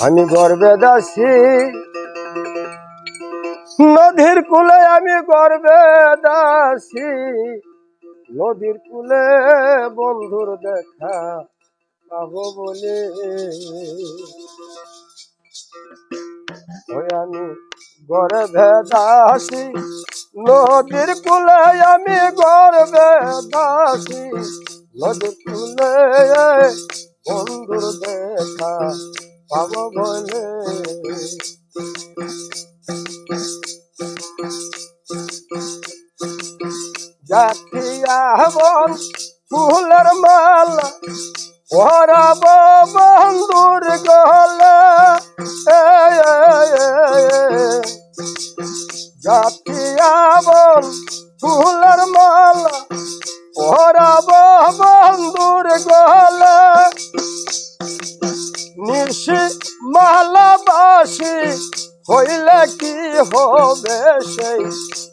আমি গর্বে দাসী। নদীর কুলে আমি গর্বে দাসী। নদীর কুলে বন্ধুর দেখা পাবো বলে। আমি গর্বে দাসী। নদীর কূলে আমি গর্বে দাসী। নদীর কূলে বন্ধুর দেখা পাবো বলে জাতিয়া ফুলের মালা ওরাব বন্ধুর গলা জাতিয়া ফুলের মালা বন্ধুর মালাবাসী হইলে কি হবে সেই?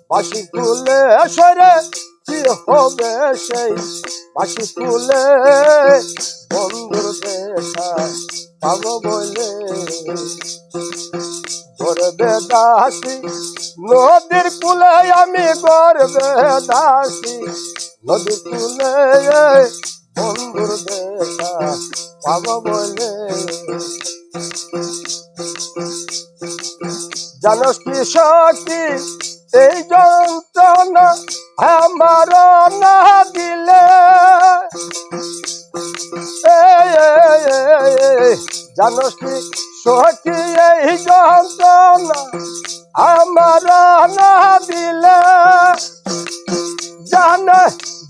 বাসি কুলে সরে কি হবে সেই? বাসি কুলে বন্ধুর দেখা পাবো বলে। গর্বে দাসী নদীর কুলে আমি গর্বে দাসী নদীর কুলে বন্ধুর দেখা পাবো বলে। জানস কি শক্তি এই যন্ত্রণা আমার না দিলে। জানস কি শক্তি এই যন্ত্রণা আমার না দিলে। জান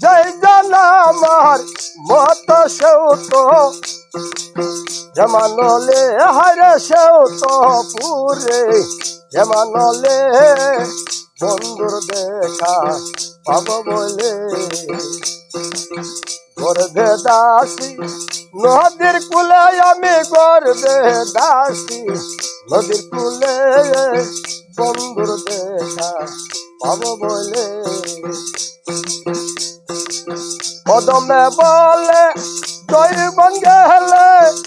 জয় জান আমার মত সেও তো জমানলে হরে সেও তো পুরে। জমানলে বন্ধুর দেখা পাব বলে। গর্বে দাসী, নদীর কুলে আমি গর্বে দাসী। নদীর কুলে বন্ধুর দেখা পাব বলে। কদমে বলে জৈবন গেলে কি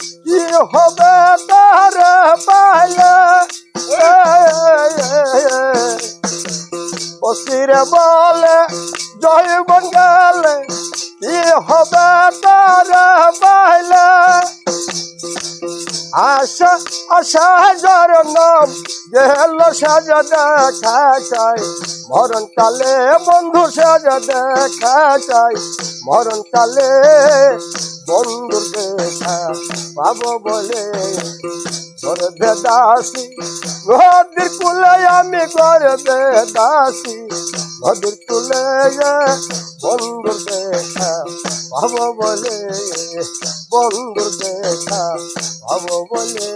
হবে তার পাইলে বসিরে বলে জৈবন গেলে কি হবে তার পাইলে আশা আশা যার নাম, গেল সাজা দেখা চাই। মরণ কালে বন্ধু সাজা দেখা চাই। মরণ কালে বন্ধুর দেখা পাবো বলে। গর্বে দাসি নদীর কুলে আমি গর্বে দাসি নদীর কুলে বন্ধুর দেখা পাবো বলে। বন্ধুর দেখা পাবো বলে।